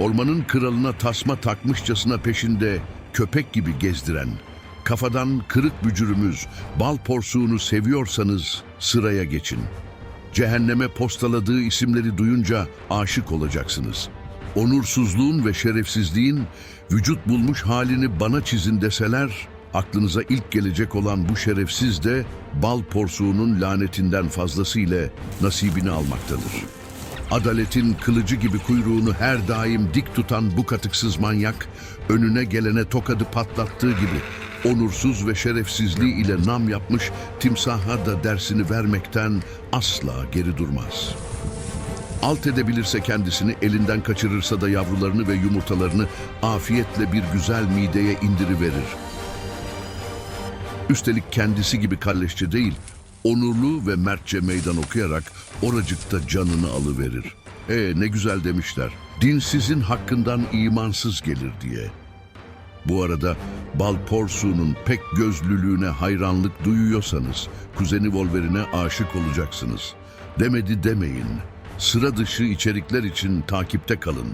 Ormanın kralına tasma takmışçasına peşinde köpek gibi gezdiren, kafadan kırık bücürümüz, bal porsuğunu seviyorsanız sıraya geçin. Cehenneme postaladığı isimleri duyunca aşık olacaksınız. Onursuzluğun ve şerefsizliğin vücut bulmuş halini bana çizin deseler, aklınıza ilk gelecek olan bu şerefsiz de bal porsuğunun lanetinden fazlasıyla nasibini almaktadır. Adaletin kılıcı gibi kuyruğunu her daim dik tutan bu katıksız manyak, önüne gelene tokadı patlattığı gibi onursuz ve şerefsizliği ile nam yapmış timsaha da dersini vermekten asla geri durmaz. Alt edebilirse kendisini, elinden kaçırırsa da yavrularını ve yumurtalarını afiyetle bir güzel mideye indiriverir. Üstelik kendisi gibi kalleşçe değil, onurlu ve mertçe meydan okuyarak oracıkta canını alıverir. E ne güzel demişler, din sizin hakkından imansız gelir diye. Bu arada bal porsuğunun pek gözlülüğüne hayranlık duyuyorsanız kuzeni Wolverine'e aşık olacaksınız. Demedi demeyin. Sıra dışı içerikler için takipte kalın.